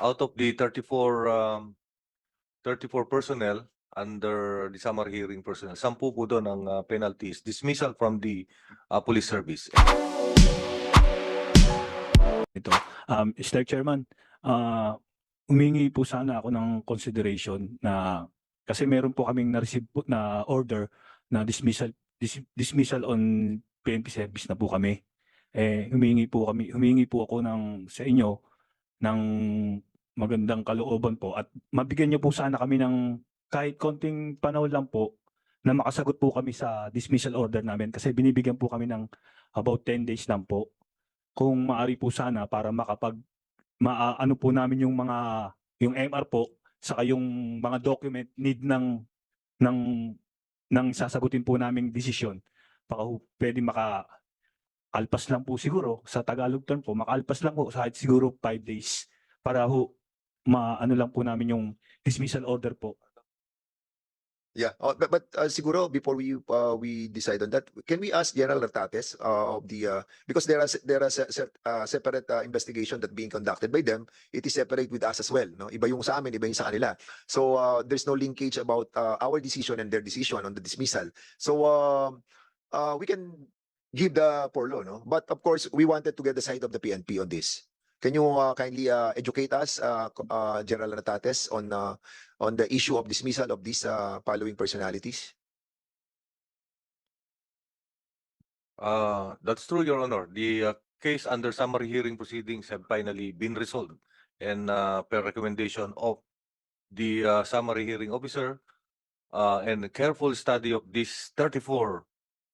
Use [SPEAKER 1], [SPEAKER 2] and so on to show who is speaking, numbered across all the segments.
[SPEAKER 1] out of the 34 um, 34 personnel under the summer hearing personnel, sampu po doon ang uh, penalties, dismissal from the uh, police service.
[SPEAKER 2] Ito. Um, Mr. Chairman, ah humingi po sana ako ng consideration na kasi meron po kaming na-receive na order na dismissal dis- dismissal on PNP service na po kami. Eh humingi po kami humingi po ako ng sa inyo ng magandang kalooban po at mabigyan niyo po sana kami ng kahit konting panahon lang po na makasagot po kami sa dismissal order namin kasi binibigyan po kami ng about 10 days lang po. Kung maari po sana para makapag maano po namin yung mga yung MR po saka yung mga document need ng ng ng sasagutin po naming desisyon. Baka pwede maka alpas lang po siguro sa Tagalog term po makaalpas lang po kahit siguro 5 days para ho maano lang po namin yung dismissal order po
[SPEAKER 3] Yeah, uh, but, but uh, siguro before we uh, we decide on that, can we ask General Ratates uh, of the uh, because there are there are se- se- uh, separate uh, investigation that being conducted by them. It is separate with us as well. No, iba yung sa amin, iba yung sa kanila. So uh, there's no linkage about uh, our decision and their decision on the dismissal. So um, uh, we can give the porlo, no. But of course, we wanted to get the side of the PNP on this. Can you uh, kindly uh, educate us, uh, uh, General Ratates, on uh, on the issue of dismissal of these uh, following personalities?
[SPEAKER 1] Uh, that's true, Your Honor. The uh, case under summary hearing proceedings have finally been resolved. And uh, per recommendation of the uh, summary hearing officer uh, and careful study of these 34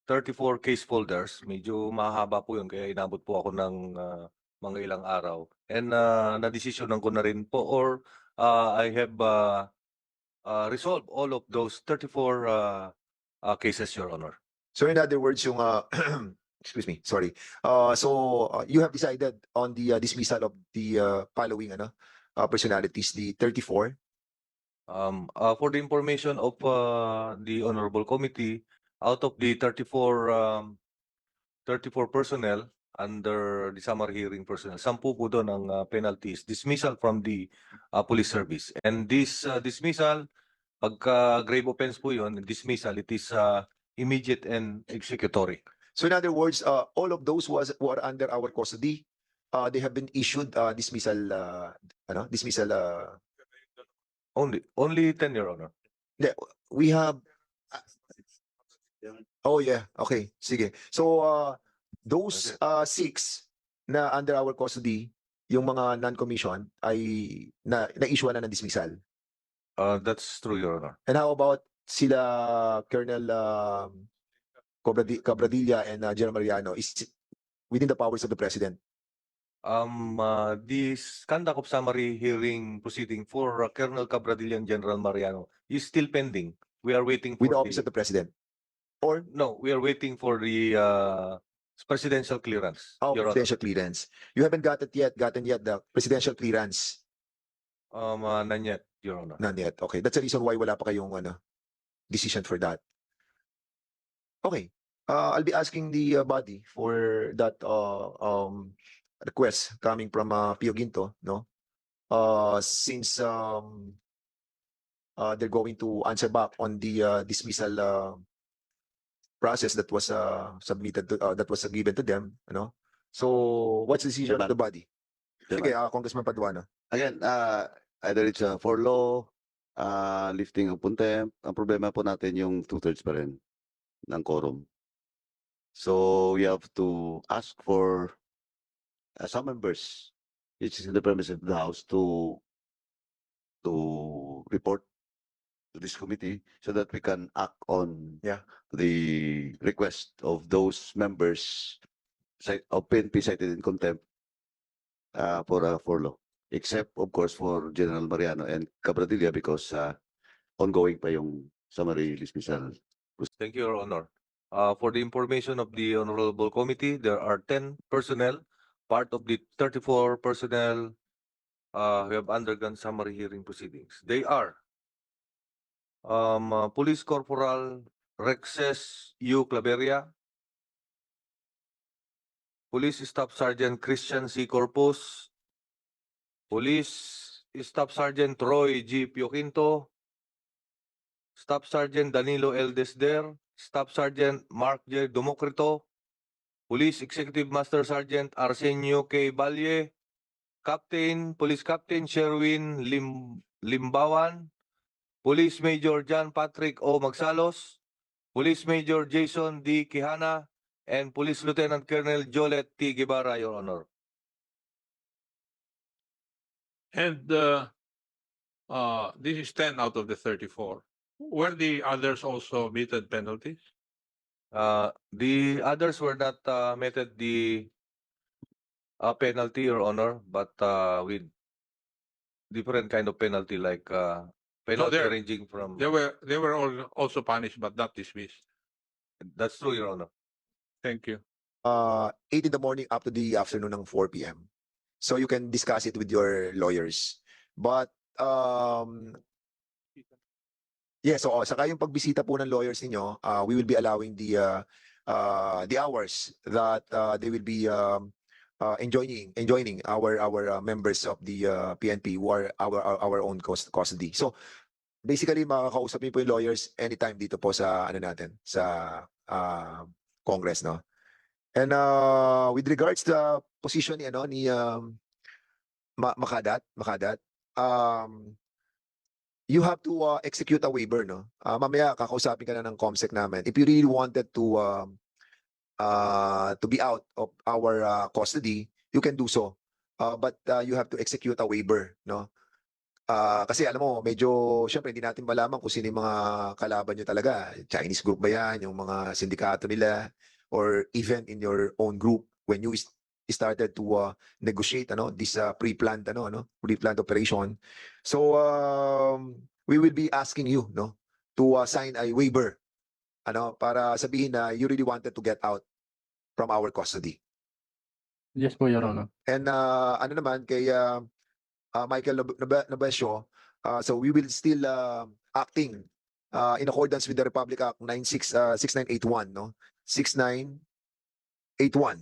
[SPEAKER 1] 34 case folders, medyo mahaba po yun kaya inabot po ako ng uh, mga ilang araw. And uh, na-desisyonan ko na rin po or uh, I have uh, uh, resolved all of those 34 uh, uh, cases, Your Honor.
[SPEAKER 3] So in other words, yung uh, excuse me, sorry. Uh, so uh, you have decided on the uh, dismissal of the uh, following ano uh, personalities, the 34.
[SPEAKER 1] Um, uh, for the information of uh, the honorable committee, out of the 34 um, 34 personnel under the summer hearing personnel, sampu po doon ang uh, penalties, dismissal from the uh, police service. And this uh, dismissal, pagka grave offense po yun, dismissal, it is uh, immediate and executory.
[SPEAKER 3] So in other words, uh, all of those was who are under our custody, uh, they have been issued uh, dismissal, uh, ano, dismissal. Uh,
[SPEAKER 1] Only, only 10, Your Honor.
[SPEAKER 3] we have. Oh yeah, okay, sige. So uh, those uh, six na under our custody, yung mga non-commission ay na na-issue na ng dismissal.
[SPEAKER 1] Uh, that's true, Your Honor.
[SPEAKER 3] And how about sila Colonel um, Cobradi- Cabradilla and uh, General Mariano is it within the powers of the president?
[SPEAKER 1] Um, uh, this conduct of summary hearing proceeding for uh, Colonel Cabradilla and General Mariano is still pending. We are waiting for
[SPEAKER 3] With the office of the president? Or
[SPEAKER 1] no, we are waiting for the uh, presidential clearance.
[SPEAKER 3] oh,
[SPEAKER 1] Your Honor.
[SPEAKER 3] presidential clearance? You haven't got it yet, gotten yet the presidential clearance?
[SPEAKER 1] Um, uh, none yet, Your Honor.
[SPEAKER 3] None yet. Okay, that's the reason why wala pa kayong ano, decision for that. Okay, uh, I'll be asking the uh, body for that uh, um, request coming from uh, Pio Ginto, no? Uh, since um, uh, they're going to answer back on the uh, dismissal uh, process that was uh, submitted to, uh, that was given to them, ano? So, what's the decision of the body? Sige, uh, Congressman Paduano.
[SPEAKER 4] Again, uh, either it's uh, for law, uh, lifting of contempt, ang problema po natin yung two-thirds pa rin ng quorum. So we have to ask for uh, some members, which is in the premise of the House, to to report to this committee so that we can act on
[SPEAKER 3] Yeah.
[SPEAKER 4] the request of those members cite- of PNP cited in contempt uh, for uh, for law except of course for General Mariano and Cabradilla because uh, ongoing pa yung summary dismissal.
[SPEAKER 1] Thank you, Your Honor. Uh, for the information of the honorable committee, there are 10 personnel, part of the 34 personnel uh, who have undergone summary hearing proceedings. They are um, uh, Police Corporal Rexes U. Claveria, Police Staff Sergeant Christian C. Corpus, Police Staff Sergeant Roy G. Pioquinto, Staff Sergeant Danilo L. Desder, Staff Sergeant Mark J. Democrito, Police Executive Master Sergeant Arsenio K. Balye, Captain, Police Captain Sherwin Lim Limbawan, Police Major John Patrick O. Magsalos, Police Major Jason D. Quijana, and Police Lieutenant Colonel Jolet T. Guevara, Your Honor.
[SPEAKER 5] And uh, uh, this is ten out of the thirty-four. Were the others also meted penalties?
[SPEAKER 1] Uh, the others were not uh, meted the uh, penalty, Your Honor, but uh, with different kind of penalty, like uh, penalty
[SPEAKER 5] there-
[SPEAKER 1] ranging from.
[SPEAKER 5] They were, they were all also punished but not dismissed.
[SPEAKER 1] That's true, Your Honor.
[SPEAKER 5] Thank you.
[SPEAKER 3] uh, 8 in the morning up to the afternoon ng 4 p.m. So you can discuss it with your lawyers. But, um, yeah, so oh, saka yung pagbisita po ng lawyers ninyo, uh, we will be allowing the, uh, uh, the hours that uh, they will be um, uh, enjoining, enjoining our, our uh, members of the uh, PNP who are our, our, our own cus- custody. So, basically, makakausap niyo po yung lawyers anytime dito po sa, ano natin, sa uh, Congress, no? And uh, with regards to the position ni ano ni um, Ma- Makadat, Makadat, um, you have to uh, execute a waiver, no? Uh, mamaya kakausapin ka na ng COMSEC namin. If you really wanted to um, uh, to be out of our uh, custody, you can do so. Uh, but uh, you have to execute a waiver, no? Ah, kasi alam mo, medyo, syempre, hindi natin malaman kung sino yung mga kalaban nyo talaga. Chinese group ba yan? Yung mga sindikato nila? or even in your own group when you started to uh, negotiate ano this uh, pre-planned ano ano pre-planned operation so um, we will be asking you no to uh, sign a waiver ano para sabihin na you really wanted to get out from our custody.
[SPEAKER 6] Yes po, Your Honor.
[SPEAKER 3] and uh, ano naman kay uh, uh, Michael Nab- Nab- Nabesio, uh, so we will still uh, acting uh, in accordance with the Republic Act 96 uh, 6981 no? 6981